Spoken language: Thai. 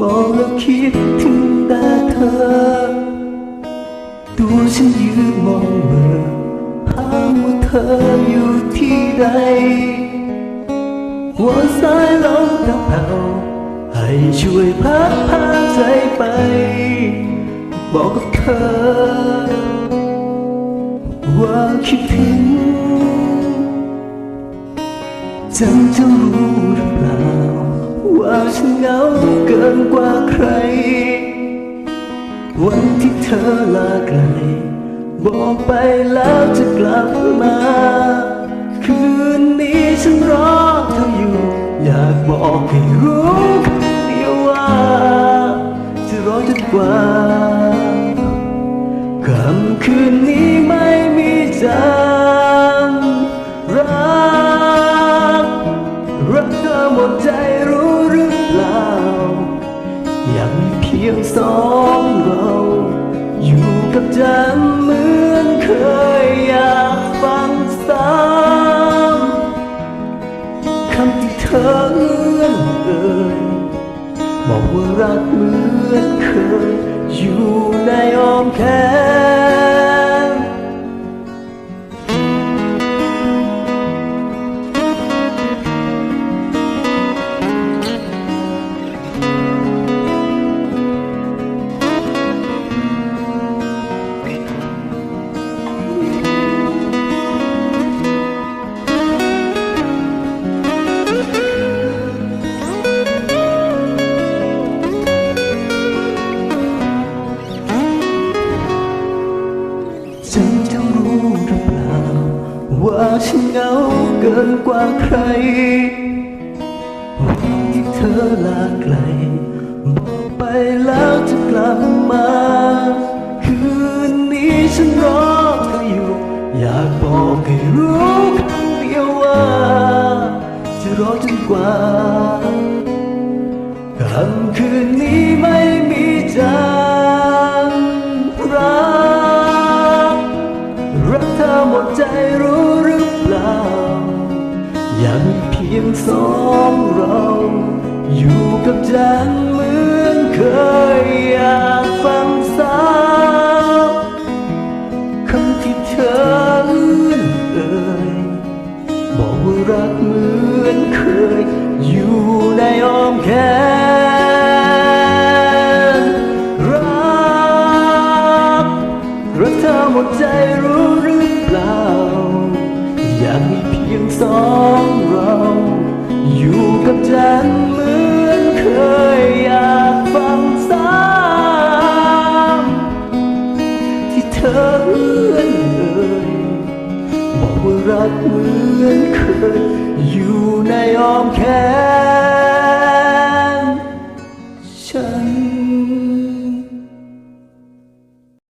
มองแล้วคิดถึงต่เธอ ตัวฉันยืนมองเมื่อภาพว่าเธออยู่ที่ใด หัวสายลมกระเพาให้ช่วยพัดพาใจไป บอกกับเธอ ว่าคิดถึงจังจะรู้ ว่าฉันเหงาเกินกว่าใคร วันที่เธอลาไกล บอกไปแล้วจะกลับมา คืนนี้ฉันรอเธออยู่ อยากบอกให้รู้ สองเรา อยู่กับจันเหมือนเคยอยากฟังซ้ำคำที่เธอเอื้อนเอ่ยบอกว่ารักเหมือนเคย อยู่ในอ้อมแขน ว่าฉันเหงาเกินกว่าใครวันที่เธอลาไกล บอกไปแล้วจะกลับมา คืนนี้ฉันรอเธออยู่ อยากบอกให้รู้คำเดียวว่า จะรอจนกว่าค่ำคืนนี้ไม่มีจัน หมดใจรู้หรือเปล่ายังเพียงสองเรา อยู่กับจันเหมือนเคยอยากฟังซ้ำคำที่เธอเอื้อนเอ่ยบอกว่ารักเหมือนเคย อยู่ในอ้อมแขนรักรักเธอหมดใจรู้ เปล่า อยากมีเพียงสองเรา อยู่กับจันเหมือนเคยอยากฟังซ้ำที่เธอเอื้อนเอ่ยบอกว่ารักเหมือนเคยอยู่ในอ้อมแขน